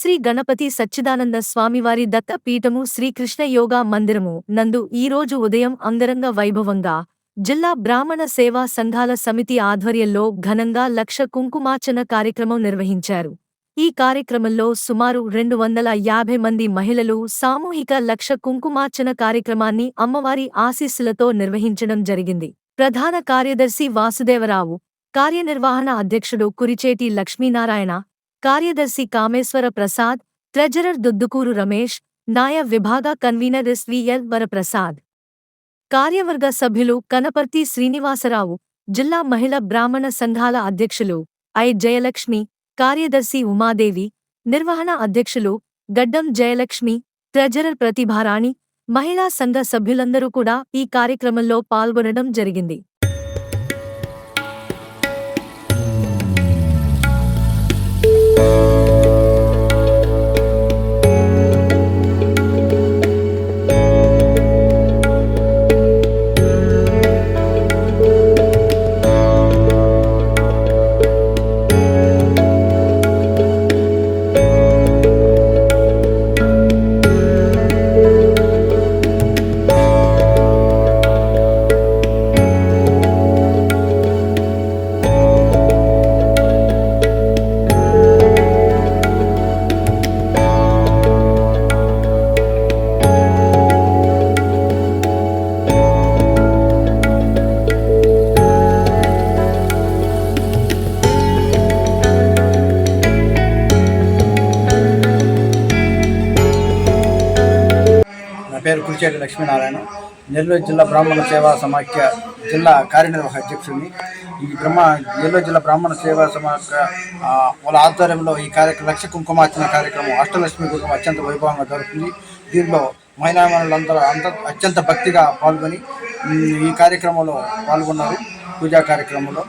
శ్రీ గణపతి సచ్చిదానంద స్వామివారి దత్త పీఠము శ్రీకృష్ణ యోగా మందిరము నందు ఈరోజు ఉదయం అంగరంగ వైభవంగా జిల్లా బ్రాహ్మణ సేవా సంఘాల సమితి ఆధ్వర్యంలో ఘనంగా లక్ష కుంకుమార్చన కార్యక్రమం నిర్వహించారు. ఈ కార్యక్రమంలో సుమారు రెండు వందల యాభై మంది మహిళలు సామూహిక లక్ష కుంకుమార్చన కార్యక్రమాన్ని అమ్మవారి ఆశీస్సులతో నిర్వహించడం జరిగింది. ప్రధాన కార్యదర్శి వాసుదేవరావు కార్యనిర్వహణ అధ్యక్షుడు కురిచేటి లక్ష్మీనారాయణ కార్యదర్శి కామేశ్వర ప్రసాద్ ట్రెజరర్ దుద్దుకూరు రమేష్ నాయ విభాగ కన్వీనర్ ఎస్వీఎల్ వరప్రసాద్. కార్యవర్గ సభ్యులు కనపర్తి శ్రీనివాసరావు జిల్లా మహిళ బ్రాహ్మణ సంఘాల అధ్యక్షులు ఐ జయలక్ష్మి కార్యదర్శి ఉమాదేవి నిర్వహణ అధ్యక్షులు గడ్డం జయలక్ష్మి ట్రెజరర్ ప్రతిభారాణి మహిళా సంఘ సభ్యులందరూ కూడా ఈ కార్యక్రమంలో పాల్గొనడం జరిగింది. నా పేరు కురిచేటి లక్ష్మీనారాయణ. నెల్లూరు జిల్లా బ్రాహ్మణ సేవా సమాఖ్య జిల్లా కార్యనిర్వాహక అధ్యక్షుడిని. ఈ బ్రహ్మ నెల్లూరు జిల్లా బ్రాహ్మణ సేవా సమాఖ్య వాళ్ళ ఆధ్వర్యంలో ఈ కార్యక్రమం లక్ష కుంకుమార్చన కార్యక్రమం అష్టలక్ష్మి కుంకుమ అత్యంత వైభవంగా జరుగుతుంది. దీనిలో మహిళామణులందరూ అంత అత్యంత భక్తిగా పాల్గొని ఈ కార్యక్రమంలో పాల్గొన్నారు. పూజా కార్యక్రమంలో.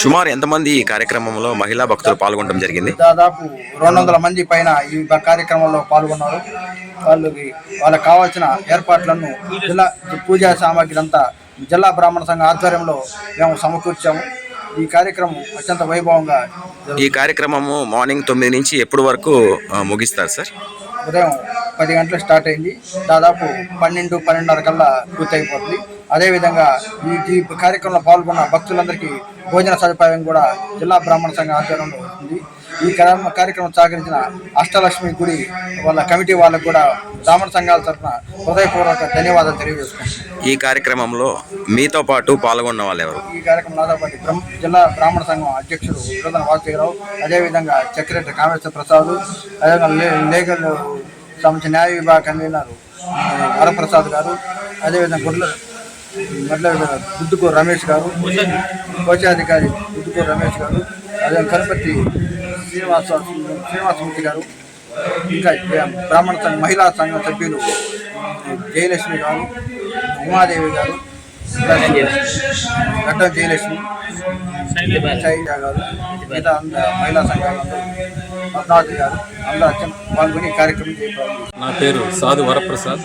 సుమారు ఎంతమంది ఈ కార్యక్రమంలో మహిళా భక్తులు పాల్గొనడం జరిగింది? దాదాపు రెండు వందల మంది పైన ఈ కార్యక్రమంలో పాల్గొన్నారు. వాళ్ళకి వాళ్ళకి కావాల్సిన ఏర్పాట్లను జిల్లా పూజా సామాగ్రి అంతా జిల్లా బ్రాహ్మణ సంఘ ఆధ్వర్యంలో మేము సమకూర్చాము. ఈ కార్యక్రమం అత్యంత వైభవంగా. ఈ కార్యక్రమము మార్నింగ్ తొమ్మిది నుంచి ఎప్పుడు వరకు ముగిస్తారు సార్? ఉదయం పది గంటలకు స్టార్ట్ అయింది. దాదాపు పన్నెండు పన్నెండున్నర కల్లా పూర్తయిపోతుంది. అదేవిధంగా ఈ ఈ కార్యక్రమంలో పాల్గొన్న భక్తులందరికీ భోజన సదుపాయం కూడా జిల్లా బ్రాహ్మణ సంఘ ఆధ్వర్యంలో ఉంది. ఈ కార్య- కార్యక్రమం సహకరించిన అష్టలక్ష్మి గుడి వాళ్ళ కమిటీ వాళ్ళకు కూడా బ్రాహ్మణ సంఘాల తరఫున హృదయపూర్వక ధన్యవాదాలు తెలియజేసుకుంటున్నాను. ఈ కార్యక్రమంలో మీతో పాటు పాల్గొన్న వాళ్ళు ఎవరు? ఈ కార్యక్రమం నాదాపాటి బ్రహ్మ జిల్లా బ్రాహ్మణ సంఘం అధ్యక్షుడు ప్రధాన వాసుదేవరావు అదేవిధంగా సెక్రటరీ కామేశ్వర ప్రసాద్ అదేవిధంగా లే- లీగల్ సంబంధించిన న్యాయ విభాగ కన్వీనర్ వరప్రసాద్ గారు అదేవిధంగా గుడ్ల గుడ్ల గుద్దుకూరు రమేష్ గారు కోశాధికారి గుద్దుకూరు రమేష్ గారు అదే కనపతి శ్రీనివాస శ్రీనివాసమూర్తి గారు ఇంకా బ్రాహ్మణ సంఘ మహిళా సంఘం సభ్యులు జయలక్ష్మి గారు ఉమాదేవి గారు గడ్డం జయలక్ష్మి శైలజ గారు మిగతా అంద మహిళా సంఘాలు గారు అందరూ పాల్గొని కార్యక్రమం చేయాలి నా పేరు సాధు వరప్రసాద్.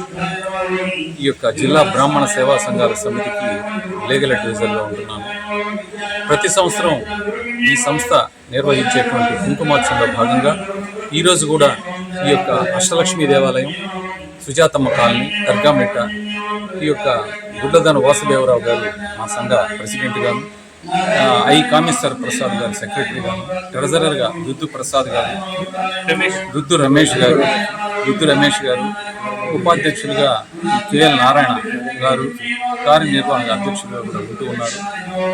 ఈ యొక్క జిల్లా బ్రాహ్మణ సేవా సంఘాల సమితికి లీగల్ అడ్వైజర్లో ఉంటున్నాను. ప్రతి సంవత్సరం ఈ సంస్థ నిర్వహించేటువంటి కుంకుమార్చనలో భాగంగా ఈరోజు కూడా ఈ యొక్క అష్టలక్ష్మి దేవాలయం సుజాతమ్మ కాలనీ దర్గామిట్ట ఈ యొక్క గుడ్లదన వాసుదేవరావు గారు మా సంఘ ప్రెసిడెంట్ గాను ఆ, ఐ కామేశ్వర ప్రసాద్ గారు సెక్రటరీ గాను ట్రెజరర్గా దుద్దు ప్రసాద్ గారు దుద్దు రమేష్ గారు దుద్దు రమేష్ గారు ఉపాధ్యక్షులుగా కేఎల్ నారాయణ గారు కార్యనిర్వాహక అధ్యక్షులుగా కూడా ఉంటూ ఉన్నారు.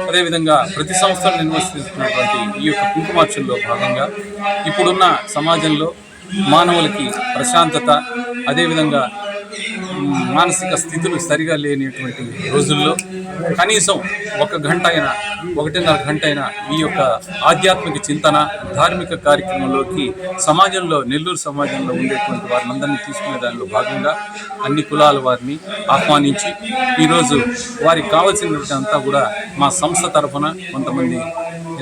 అదేవిధంగా ప్రతి సంవత్సరం నిర్వహిస్తున్నటువంటి ఈ యొక్క కుంకుమార్చనలో భాగంగా ఇప్పుడున్న సమాజంలో మానవులకి ప్రశాంతత అదేవిధంగా మానసిక స్థితులు సరిగా లేనిటువంటి రోజుల్లో కనీసం ఒక గంట అయినా ఒకటిన్నర గంట అయినా ఈ యొక్క ఆధ్యాత్మిక చింతన ధార్మిక కార్యక్రమంలోకి సమాజంలో నెల్లూరు సమాజంలో ఉండేటువంటి వారిని తీసుకునే దానిలో భాగంగా అన్ని కులాల వారిని ఆహ్వానించి ఈరోజు వారికి కావలసినటువంటి అంతా కూడా మా సంస్థ తరఫున కొంతమంది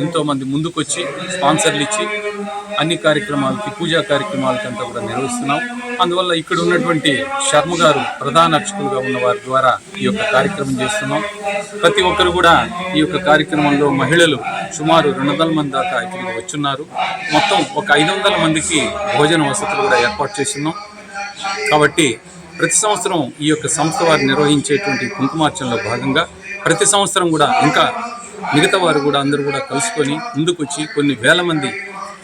ఎంతోమంది ముందుకొచ్చి స్పాన్సర్లు ఇచ్చి అన్ని కార్యక్రమాలకి పూజా కార్యక్రమాలకి అంతా కూడా నిర్వహిస్తున్నాం. అందువల్ల ఇక్కడ ఉన్నటువంటి శర్మ గారు ప్రధాన అర్చకులుగా ఉన్న వారి ద్వారా ఈ యొక్క కార్యక్రమం చేస్తున్నాం. ప్రతి ఒక్కరు కూడా ఈ యొక్క కార్యక్రమంలో మహిళలు సుమారు రెండు వందల మంది దాకా ఇక్కడికి వచ్చున్నారు. మొత్తం ఒక ఐదు వందల మందికి భోజన వసతులు కూడా ఏర్పాటు చేస్తున్నాం. కాబట్టి ప్రతి సంవత్సరం ఈ యొక్క సంస్థ వారు నిర్వహించేటువంటి కుంకుమార్చనలో భాగంగా ప్రతి సంవత్సరం కూడా ఇంకా మిగతా వారు కూడా అందరూ కూడా కలుసుకొని ముందుకొచ్చి కొన్ని వేల మంది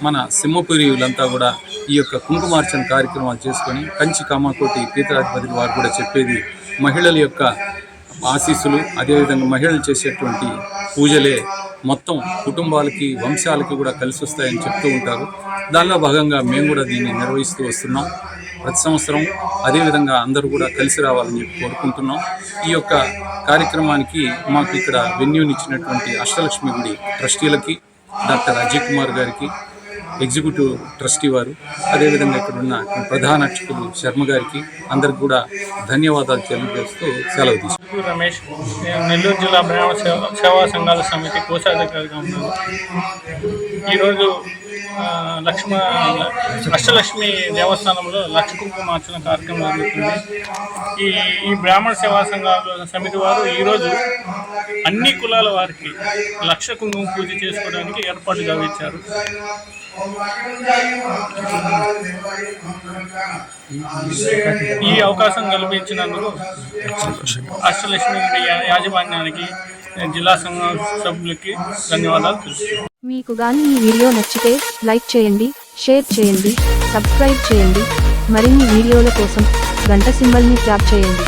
మన సింహపురియులంతా కూడా ఈ యొక్క కుంకుమార్చన కార్యక్రమాలు చేసుకొని కంచి కామాకోటి పీతరాధిపతి వారు కూడా చెప్పేది మహిళల యొక్క ఆశీస్సులు అదేవిధంగా మహిళలు చేసేటువంటి పూజలే మొత్తం కుటుంబాలకి వంశాలకి కూడా కలిసి వస్తాయని చెప్తూ ఉంటారు. దానిలో భాగంగా మేము కూడా దీన్ని నిర్వహిస్తూ వస్తున్నాం. ప్రతి సంవత్సరం అదేవిధంగా అందరూ కూడా కలిసి రావాలని చెప్పి కోరుకుంటున్నాం. ఈ యొక్క కార్యక్రమానికి మాకు ఇక్కడ వెన్యూనిచ్చినటువంటి అష్టలక్ష్మి గుడి ట్రస్టీలకి డాక్టర్ అజయ్ కుమార్ గారికి ఎగ్జిక్యూటివ్ ట్రస్టీ వారు అదేవిధంగా ఇక్కడ ఉన్న ప్రధాన అర్చకులు శర్మ గారికి అందరికి కూడా ధన్యవాదాలు తెలియజేస్తూ సెలవు తీసుకు రమేష్ నేను నెల్లూరు జిల్లా బ్రాహ్మణ సేవ సేవా సంఘాల సమితి కోశాధికారిగా ఉన్నాను. ఈరోజు లక్ష్మ అష్టలక్ష్మి దేవస్థానంలో లక్ష కుంకుమార్చన కార్యక్రమం జరుగుతుంది. ఈ ఈ బ్రాహ్మణ సేవా సంఘాల సమితి వారు ఈరోజు అన్ని కులాల వారికి లక్ష కుంకుమ పూజ చేసుకోవడానికి ఏర్పాటు గావించారు ఈ అవకాశం కల్పించినందుకు అష్టలక్ష్మి యాజమాన్యానికి జిల్లా సంఘం సభ్యులకి ధన్యవాదాలు తెలుపుతున్నాను మీకు గాని ఈ వీడియో నచ్చితే లైక్ చేయండి షేర్ చేయండి సబ్స్క్రైబ్ చేయండి. మరిన్ని వీడియోల కోసం గంట సింబల్ని ట్యాప్ చేయండి.